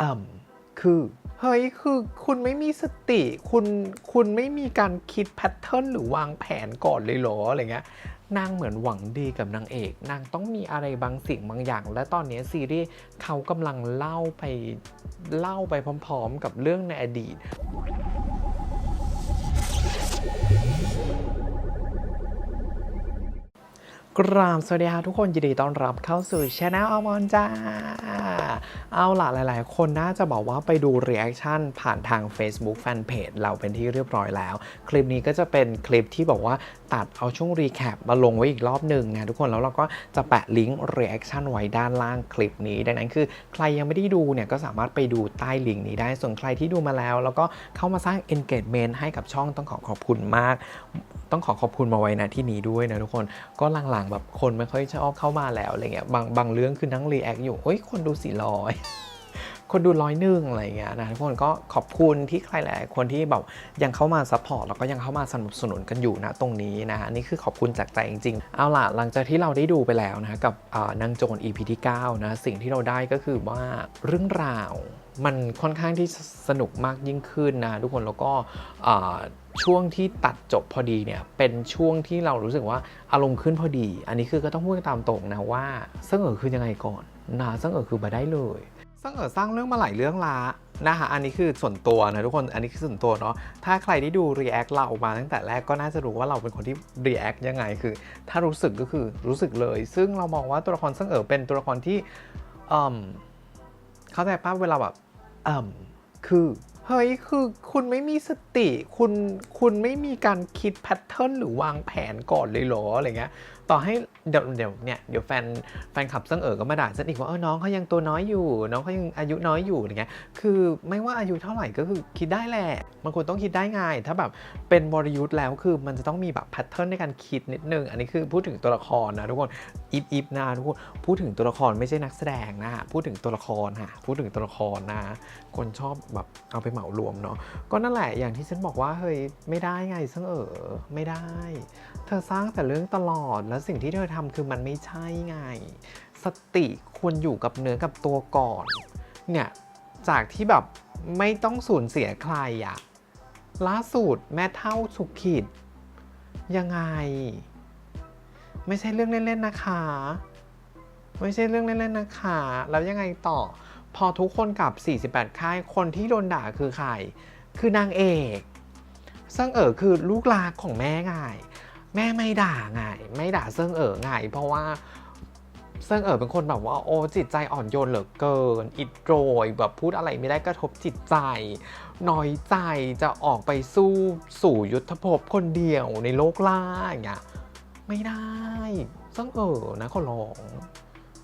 อ่ำคือ เฮ้ย คือคุณไม่มีสติ คุณ คุณไม่มีการคิดแพทเทิร์นหรือวางแผนก่อนเลยเหรอ อะไรเงี้ย นางเหมือนหวังดีกับนางเอก นางต้องมีอะไรบางสิ่งบางอย่าง และตอนนี้ซีรีส์เขากำลังเล่าไป เล่าไปพร้อมๆ กับเรื่องในอดีตกราบสวัสดีค่ะทุกคนยินดีต้อนรับเข้าสู่ช anel อมอนจ้า เอาล่ะหลาย ๆ คนน่าจะบอกว่าไปดู reaction ผ่านทาง Facebook Fanpage เราเป็นที่เรียบร้อยแล้ว คลิปนี้ก็จะเป็นคลิปที่บอกว่าตัดเอาช่วง recap มาลงไว้อีกรอบหนึ่งนะทุกคนแล้วเราก็จะแปะลิงก์ reaction ไว้ด้านล่างคลิปนี้ ดังนั้นคือใครยังไม่ได้ดูเนี่ยก็สามารถไปดูใต้ลิงก์นี้ได้ส่วนใครที่ดูมาแล้ว แล้วก็เข้ามาสร้าง engagement ให้กับช่องต้องขอขอบคุณมาก ต้องขอขอบคุณมาไว้นะที่นี้ด้วยนะทุกคนก็หลังๆแบบคนไม่ค่อยชอบเข้ามาแล้วอะไรเงี้ยบางบางเรื่องคือนั่งรีแอคอยู่เฮ้ยคนดูสี่ร้อยคนดูร้อยหนึ่งอะไรเงี้ยนะทุกคนก็ขอบคุณที่ใครหลายคนที่แบบยังเข้ามาซัพพอร์ตแล้วก็ยังเข้ามาสนับสนุนกันอยู่นะตรงนี้นะอันนี่คือขอบคุณจากใจจริงๆ เอาล่ะหลังจากที่เราได้ดูไปแล้วนะกับนางโจร EP ที่9นะสิ่งที่เราได้ก็คือว่าเรื่องราวมันค่อนข้างที่สนุกมากยิ่งขึ้นนะทุกคนแล้วก็ ช่วงที่ตัดจบพอดีเนี่ยเป็นช่วงที่เรารู้สึกว่าอารมณ์ขึ้นพอดี อันนี้คือก็ต้องพูดตามตรงนะว่าเซึ่งเอ๋อคือยังไงก่อนนะเซึ่งเอ๋อคือมาได้เลยเซึ่งเอ๋อสร้างเรื่องมาหลายเรื่องละนะคะอันนี้คือส่วนตัวนะทุกคนอันนี้คือส่วนตัวเนาะถ้าใครที่ดู react เรามาตั้งแต่แรกก็น่าจะรู้ว่าเราเป็นคนที่ react ยังไงคือ ถ้ารู้สึกก็คือรู้สึกเลย ซึ่งเรามองว่าตัวละครเซึ่งเอ๋อเป็นตัวละครที่อืมเข้าใจป้าเวลาแบบอ่ำคือ เฮ้ยคือคุณไม่มีสติคุณคุณไม่มีการคิดแพทเทิร์นหรือวางแผนก่อนเลยเหรออะไรเงี้ยต่อให้ เดี๋ยวเดี๋ยวเนี่ยเดี๋ยวแฟนแฟนคลับเซิงเอ๋อก็มาด่าฉันอีกว่าเออน้องเขายังตัวน้อยอยู่ น้องเขายังอายุน้อยอยู่อะไรเงี้ยคือไม่ว่าอายุเท่าไหร่ก็คือคิดได้แหละมันควรต้องคิดได้ไงถ้าแบบเป็นบริยุทธ์แล้วคือมันจะต้องมีแบบแพทเทิร์นในการคิดนิดนึง อันนี้คือพูดถึงตัวละครนะทุกคนอิฟอิฟนะทุกคนพูดถึงตัวละครไม่ใช่นักแสดงนะพูดถึงตัวละครฮะพูดถึงตัวละครนะ คนชอบแบบเอาไปเหมารวมเนาะก็นั่นแหละอย่างที่ฉันบอกว่าเฮ้ยไม่ได้ไงซึ่งเอ๋อไม่ได้ เธอสร้างแต่เรื่องตลอดแล้วสิ่งที่เธอทำคือมันไม่ใช่ไง สติควรอยู่กับเนื้อกับตัวก่อน เนี่ยจากที่แบบไม่ต้องสูญเสียใครอะล่าสุดแม่เท่าสุขิดยังไง ไม่ใช่เรื่องเล่นๆนะคะ ไม่ใช่เรื่องเล่นๆนะคะ แล้วยังไงต่อ พอทุกคนกับ 48 ค่าย คนที่โดนด่าคือใคร คือนางเอกเซิงเอ๋อคือลูกลาของแม่ไง แม่ไม่ด่าไงไม่ด่าเซิงเอ๋อไงเพราะว่าเซิงเอ๋อเป็นคนแบบว่าโอ้จิตใจอ่อนโยนเหลือเกิน อิดโรยแบบพูดอะไรไม่ได้กระทบจิตใจน้อยใจจะออกไปสู้สู่ยุทธภพคนเดียวในโลกล่าอย่างเงี้ยไม่ได้เซิงเอ๋อนะขอร้อง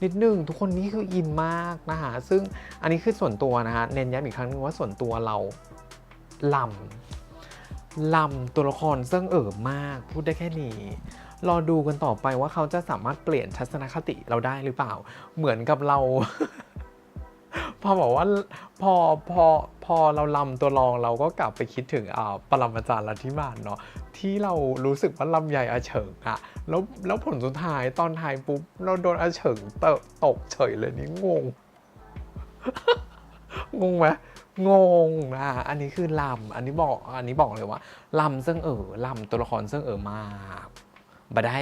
นิดนึงทุกคนนี่คืออินมากนะคะซึ่งอันนี้คือส่วนตัวนะคะเน้นย้ำอีกครั้งนึงว่าส่วนตัวเราลำ ลำตัวละครเซิ่งเอ๋อมาก พูดได้แค่นี้ รอดูกันต่อไปว่าเขาจะสามารถเปลี่ยนทัศนคติเราได้หรือเปล่า เหมือนกับเรา พอบอกว่าพอพอพอเราลำตัวรองเราก็กลับไปคิดถึงอ่าปรมาจารย์ลัทธิมานเนาะที่เรารู้สึกว่าลำใหญ่อาเฉิงอะแล้วแล้วผลสุดท้ายตอนท้ายปุ๊บเราโดนอาเฉิงเตะตกเฉยเลยนี่งง งงไหม งงนะอันนี้คือลำอันนี้บอก อันนี้บอกเลยว่าลำซึ่งเออลำตัวละครซึ่งเออมากบาได้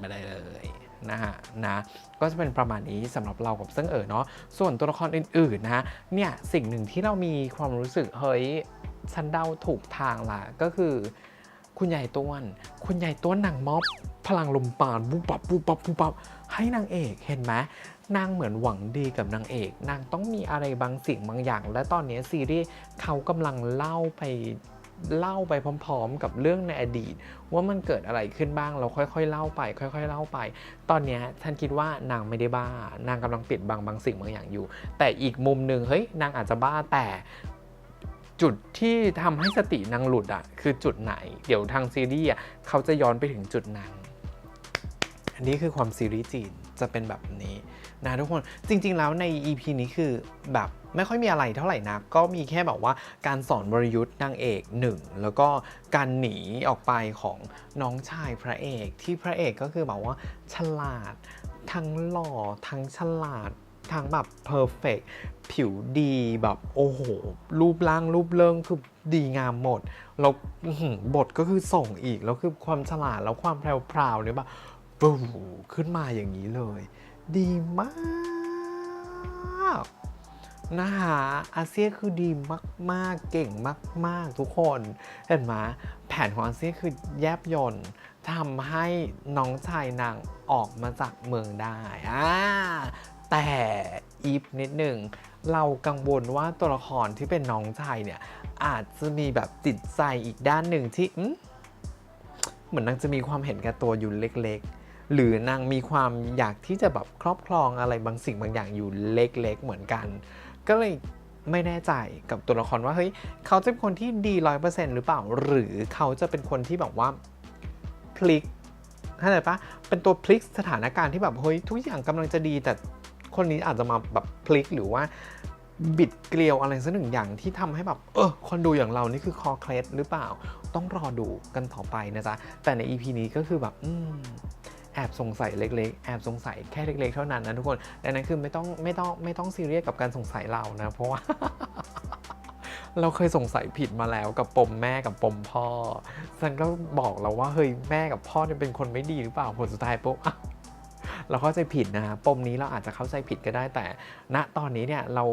บาได้เลยนะฮะนะก็จะเป็นประมาณนี้สำหรับเรากับซึ่งเออเนาะส่วนตัวละครอื่นๆนะเนี่ยสิ่งหนึ่งที่เรามีความรู้สึกเฮ้ยฉันเดาถูกทางละก็คือ คุณยายต้วน คุณยายต้วนนางม็อบ พลังลมปานบุบปับบุบปับบุบปับให้นางเอกเห็นไหม นางเหมือนหวังดีกับนางเอก นางต้องมีอะไรบางสิ่งบางอย่าง และตอนนี้ซีรีส์เขากำลังเล่าไปเล่าไปพร้อมๆ กับเรื่องในอดีต ว่ามันเกิดอะไรขึ้นบ้างเราค่อยๆเล่าไป ค่อย ๆ เล่าไป ตอนนี้ยฉันคิดว่านางไม่ได้บ้า นางกำลังปิดบังบางสิ่งบางอย่างอยู่ แต่อีกมุมหนึ่งเฮ้ยนางอาจจะบ้าแต่จุดที่ทำให้สตินางหลุดอะคือจุดไหน เดี๋ยวทางซีรีส์อะเขาจะย้อนไปถึงจุดนั้น อันนี้คือความซีรีส์จีนจะเป็นแบบนี้ นะทุกคนจริง ๆ แล้วใน EP นี้คือแบบไม่ค่อยมีอะไรเท่าไหร่นะก็มีแค่แบบว่าการสอนวรยุทธ์นางเอกหนึ่งแล้วก็การหนีออกไปของน้องชายพระเอกที่พระเอกก็คือแบบว่าฉลาด ทั้งหล่อทั้งฉลาดทั้งแบบเพอร์เฟกผิวดีแบบโอ้โห รูปร่างรูปเริงคือดีงามหมด แล้วบทก็คือส่งอีก แล้วคือความฉลาดแล้วความแพรวๆเนี่ยแบบปูขึ้นมาอย่างนี้เลย ดีมากนะคะอาเซียคือดีมาก ๆ เก่งมาก ๆ ทุกคน เห็นไหมแผนของอาเซียคือแยบยนต์ทำให้น้องชายนางออกมาจากเมืองได้อ่าแต่อีฟนิดหนึ่งเรากังวลว่าตัวละครที่เป็นน้องชายเนี่ย อาจจะมีแบบจิตใจอีกด้านหนึ่งที่เหมือนนางจะมีความเห็นแก่ตัวอยู่เล็กๆ หรือนางมีความอยากที่จะแบบครอบครองอะไรบางสิ่งบางอย่างอยู่เล็กๆเหมือนกัน ก็เลยไม่แน่ใจกับตัวละครว่าเฮ้ยเขาจะเป็นคนที่ดีร้อยเปอร์เซ็นต์หรือเปล่า หรือเขาจะเป็นคนที่แบบว่าพลิกเข้าใจปะเป็นตัวพลิกสถานการณ์ที่แบบเฮ้ยทุกอย่างกำลังจะดี แต่คนนี้อาจจะมาแบบพลิกหรือว่าบิดเกลียวอะไรสักหนึ่งอย่างที่ทำให้แบบเออคนดูอย่างเรานี่คือคอเคล็ดหรือเปล่า ต้องรอดูกันต่อไปนะจ๊ะแต่ใน EP นี้ก็คือแบบอืม อบสงสัยเล็กๆ แอบสงสัยแค่เล็ก ๆ เท่านั้นนะทุกคนดังนั้นคือไม่ต้องไม่ต้องไม่ต้องซีเรียสกับการสงสัยเรานะ เพราะว่า เราเคยสงสัยผิดมาแล้วกับปมแม่กับปมพ่อฉันก็บอกแล้วว่าเฮ้ยแม่กับพ่อเนี่ยเป็นคนไม่ดีหรือเปล่าผลสุดท้ายปุ๊บเราเข้าใจผิดนะปมนี้เราอาจจะเข้าใจผิดก็ได้แต่ ณตอนนี้เนี่ยเรา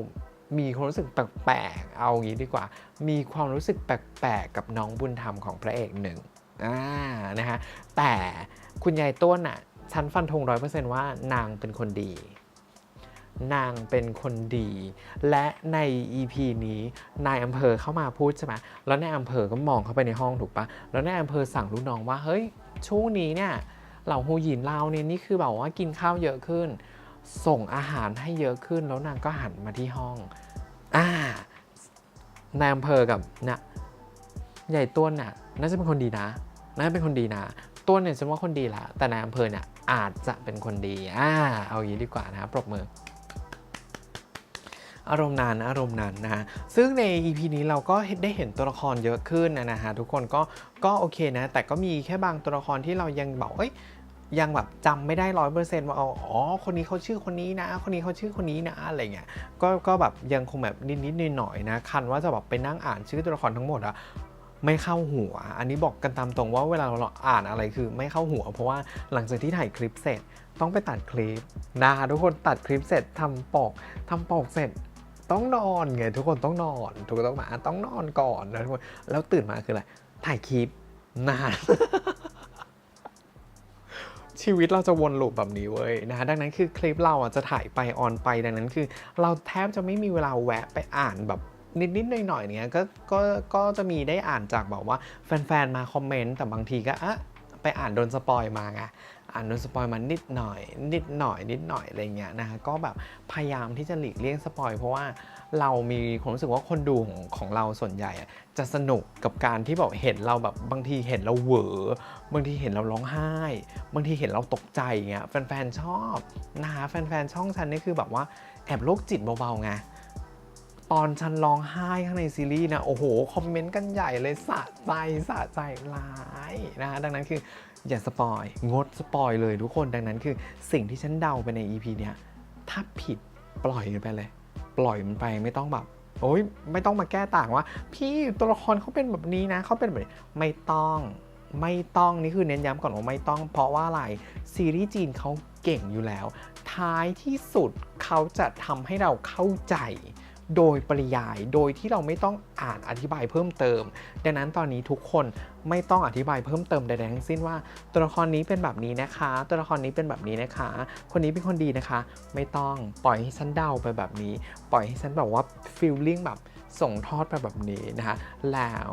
มีความรู้สึกแปลกๆเอางี้ดีกว่า มีความรู้สึกแปลกๆกับน้องบุญธรรมของพระเอกหนึ่ง อ่านะฮะแต่คุณยายต้นอะฉันฟันธงร้อยเปอร์เซนต์ว่านางเป็นคนดี นางเป็นคนดี และใน EP นี้นายอำเภอเข้ามาพูดใช่ไหมแล้วนายอำเภอก็มองเข้าไปในห้องถูกปะแล้วนายอำเภอสั่งลูกน้องว่าเฮ้ยช่วงนี้เนี่ยเหล่าฮูหยินเราเนี่ยนี่คือแบบว่ากินข้าวเยอะขึ้น ส่งอาหารให้เยอะขึ้นแล้วนางก็หันมาที่ห้องอ่านายอำเภอกับนะใหญ่ต้นน่ะน่าจะเป็นคนดีนะ น่าเป็นคนดีนะต้นเนี่ยฉันว่าคนดีละแต่นายอำเภอเนี่ยอาจจะเป็นคนดีอ่าเอาอย่างนี้ดีกว่านะปรบมืออารมณ์นั้นอารมณ์นั้นนะฮะซึ่งใน EP นี้เราก็ได้เห็นตัวละครเยอะขึ้นนะฮะทุกคนก็ก็โอเคนะ แต่ก็มีแค่บางตัวละครที่เรายังบอกเอ้ยยังแบบจำไม่ได้ร้อยเปอร์เซนต์ว่าเอาอ๋อคนนี้เขาชื่อคนนี้นะ คนนี้เขาชื่อคนนี้นะอะไรเงี้ยก็ก็แบบยังคงแบบนิดๆหน่อยๆนะคันว่าจะแบบไปนั่งอ่านชื่อตัวละครทั้งหมดอะ ไม่เข้าหัว อันนี้บอกกันตามตรงว่าเวลาเราอ่านอะไรคือไม่เข้าหัว เพราะว่าหลังจากที่ถ่ายคลิปเสร็จต้องไปตัดคลิปนะคะทุกคนตัดคลิปเสร็จทำปกทำปกเสร็จต้องนอนไงทุกคนต้องนอนถูกคนต้องไหมต้องนอนก่อนนะทุกคนแล้วตื่นมาคืออะไรถ่ายคลิปนานชีวิตเราจะวนลูปแบบนี้เว้ยนะดังนั้นคือคลิปเราอะจะถ่ายไปออนไปดังนั้นคือ เราแทบจะไม่มีเวลาแวะไปอ่านแบบ นิดๆหน่อยๆเนี้ยก็ก็ก็จะมีได้อ่านจากแบบว่าแฟนๆมาคอมเมนต์แต่บางทีก็อะไปอ่านโดนสปอยมาไงอ่านโดนสปอยมานิดหน่อย นิดหน่อย นิดหน่อยอะไรเงี้ยนะฮะก็แบบพยายามที่จะหลีกเลี่ยงสปอยเพราะว่าเรามีความรู้สึกว่าคนดูของของเราส่วนใหญ่จะสนุกกับการที่แบบเห็นเราแบบบางทีเห็นเราเหวอบางทีเห็นเราร้องไห้ บางทีเห็นเราตกใจเงี้ยแฟนๆชอบนะฮะแฟนๆช่องฉันนี่คือแบบว่าแอบโรคจิตเบาๆไง ตอนฉันร้องไห้ข้างในซีรีส์นะ โอ้โห คอมเมนต์กันใหญ่เลยสะใจสะใจร้ายนะฮะดังนั้นคืออย่าสปอย งดสปอยเลยทุกคนดังนั้นคือสิ่งที่ฉันเดาไปใน EP เนี้ยถ้าผิดปล่อยมันไปเลย ปล่อยมันไปไม่ต้องแบบโอ้ยไม่ต้องมาแก้ต่างว่า พี่ตัวละครเขาเป็นแบบนี้นะเขาเป็นแบบนี้ไม่ต้องไม่ต้องนี่คือเน้นย้ำก่อนว่าไม่ต้อง เพราะว่าอะไรซีรีส์จีนเขาเก่งอยู่แล้ว ท้ายที่สุดเขาจะทำให้เราเข้าใจ โดยปริยายโดยที่เราไม่ต้องอ่านอธิบายเพิ่มเติม ดังนั้นตอนนี้ทุกคนไม่ต้องอธิบายเพิ่มเติมใดๆทั้งสิ้นว่า ตัวละครนี้เป็นแบบนี้นะคะ ตัวละครนี้เป็นแบบนี้นะคะ คนนี้เป็นคนดีนะคะ ไม่ต้องปล่อยให้ฉันเดาไปแบบนี้ ปล่อยให้ฉันแบบว่าฟีลลิ่งแบบส่งทอดไปแบบนี้นะคะแล้ว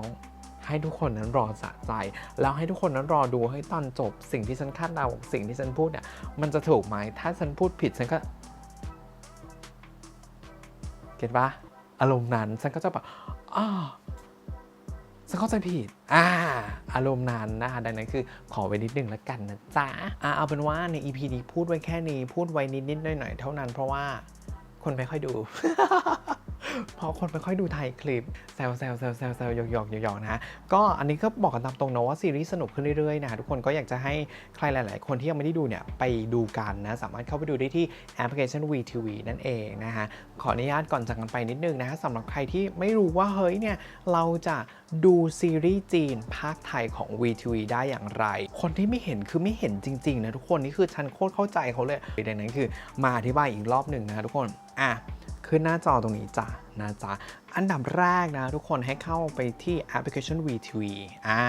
ให้ทุกคนนั้นรอสะใจ แล้วให้ทุกคนนั้นรอดูให้ตอนจบ สิ่งที่ฉันคาดเดาสิ่งที่ฉันพูดเนี่ยมันจะถูกไหมถ้าฉันพูดผิดฉันก็ เก็ตปะอารมณ์นั้นฉันก็จะแบบอ้าฉันเข้าใจผิด อ่า อารมณ์นั้นนะคะดังนั้นคือขอไว้นิดนึงแล้วกันนะจ๊ะอ่าเอาเป็นว่าใน EP นี้พูดไว้แค่นี้ พูดไว้นิดนิดหน่อยหน่อยเท่านั้น เพราะว่าคนไม่ค่อยดู เพราะคนไม่ค่อยดูไทยคลิปแซวแซวแซวแซวแซวหยอกหยอกหยอกนะฮะก็อันนี้ก็บอกกันตามตรงนะว่าซีรีส์สนุกขึ้นเรื่อยๆนะทุกคนก็อยากจะให้ใครหลาย ๆ คนที่ยังไม่ได้ดูเนี่ยไปดูกันนะสามารถเข้าไปดูได้ที่แอปพลิเคชัน VTV นั่นเองนะฮะขออนุญาตก่อนจากกันไปนิดนึงนะฮะสำหรับใครที่ไม่รู้ว่าเฮ้ยเนี่ยเราจะดูซีรีส์จีนภาคไทยของ VTV ได้อย่างไร คนที่ไม่เห็นคือไม่เห็นจริง ๆ นะทุกคนนี่คือฉันโคตรเข้าใจเขาเลยดังนั้นคือมาอธิบายอีกรอบหนึ่งนะทุกคนอะ ขึ้นหน้าจอตรงนี้จ้ะนะจ๊ะ อันดับแรกนะทุกคนให้เข้าไปที่แอปพลิเคชัน VTV อ่า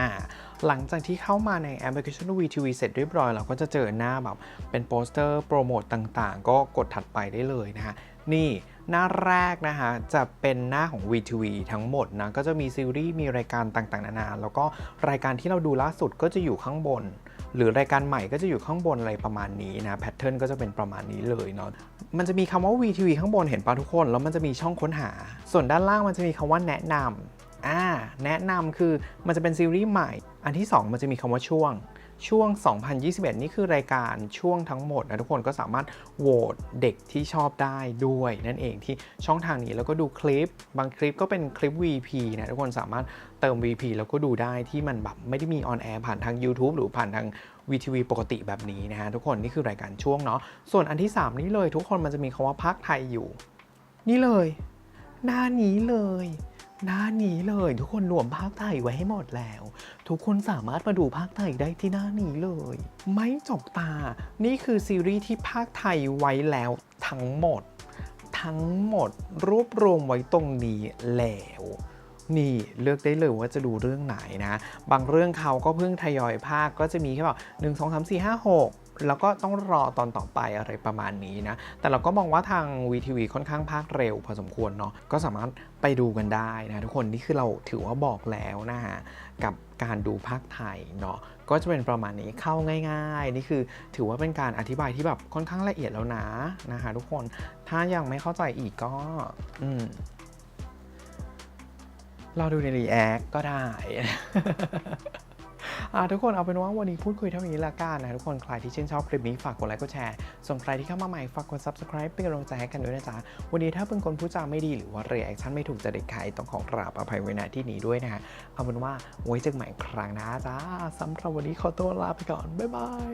หลังจากที่เข้ามาในแอปพลิเคชัน VTV เสร็จเรียบร้อย เราก็จะเจอหน้าแบบเป็นโปสเตอร์โปรโมตต่างๆ ก็กดถัดไปได้เลยนะฮะ นี่หน้าแรกนะฮะจะเป็นหน้าของ VTV ทั้งหมดนะก็จะมีซีรีส์มีรายการต่างๆ นานาแล้วก็รายการที่เราดูล่าสุดก็จะอยู่ข้างบน หรือรายการใหม่ก็จะอยู่ข้างบนอะไรประมาณนี้นะแพทเทิร์นก็จะเป็นประมาณนี้เลยเนาะ มันจะมีคำว่า VTV ข้างบนเห็นปะทุกคน แล้วมันจะมีช่องค้นหา ส่วนด้านล่างมันจะมีคำว่าแนะนำอ่าแนะนำคือมันจะเป็นซีรีส์ใหม่ อันที่ 2 มันจะมีคำว่าช่วง ช่วง 2021 นี่คือรายการช่วงทั้งหมดนะทุกคนก็สามารถโหวตเด็กที่ชอบได้ด้วย นั่นเองที่ช่องทางนี้แล้วก็ดูคลิป บางคลิปก็เป็นคลิป VP นะทุกคนสามารถ ติม VP แล้วก็ดูได้ที่มันแบบไม่ได้มีออนแอร์ผ่านทาง YouTube หรือผ่านทาง VTV ปกติแบบนี้นะฮะทุกคนนี่คือรายการช่วงเนาะส่วนอันที่ 3 นี้เลยทุกคนมันจะมีคำว่าภาคไทยอยู่ นี่เลย หน้านี้เลยหน้านี้เลยทุกคนรวมภาคไทยไว้ให้หมดแล้ว ทุกคนสามารถมาดูภาคไทยได้ที่หน้านี้เลย ไม่จกตา นี่คือซีรีส์ที่ภาคไทยไว้แล้วทั้งหมด ทั้งหมดรวบรวมไว้ตรงนี้แล้ว นี่เลือกได้เลยว่าจะดูเรื่องไหนนะ บางเรื่องเขาก็เพิ่งทยอยภาคก็จะมีแค่แบบหนึ่งสองสามสี่ห้าหกแล้วก็ต้องรอตอนต่อไปอะไรประมาณนี้นะ แต่เราก็มองว่าทาง VTV ค่อนข้างภาคเร็วพอสมควรเนาะ ก็สามารถไปดูกันได้นะทุกคน นี่คือเราถือว่าบอกแล้วนะฮะ กับการดูภาคไทยเนาะ ก็จะเป็นประมาณนี้เข้าง่าย ๆ นี่คือถือว่าเป็นการอธิบายที่แบบค่อนข้างละเอียดแล้วนะนะคะทุกคน ถ้ายังไม่เข้าใจอีกก็ อืม เราดูในรีแอคก็ได้ทุกคนเอาเป็นว่าวันนี้พูดคุยเท่านี้ละกันนะทุกคนใครที่ชื่นชอบคลิปนี้ฝากกดไลค์กดแชร์ ส่วนใครที่เข้ามาใหม่ฝากกด subscribe เป็นกำลังใจให้กันด้วยนะจ๊ะ วันนี้ถ้าเป็นคนพูดจาไม่ดีหรือว่า reaction ไม่ถูกจริตใครต้องขอกราบอภัยไว้ณที่นี้ด้วยนะฮะเอาเป็นว่าไว้เจอกันใหม่ครั้งหนะจ๊ะสำหรับวันนี้ขอตัวลาไปก่อนบ๊ายบาย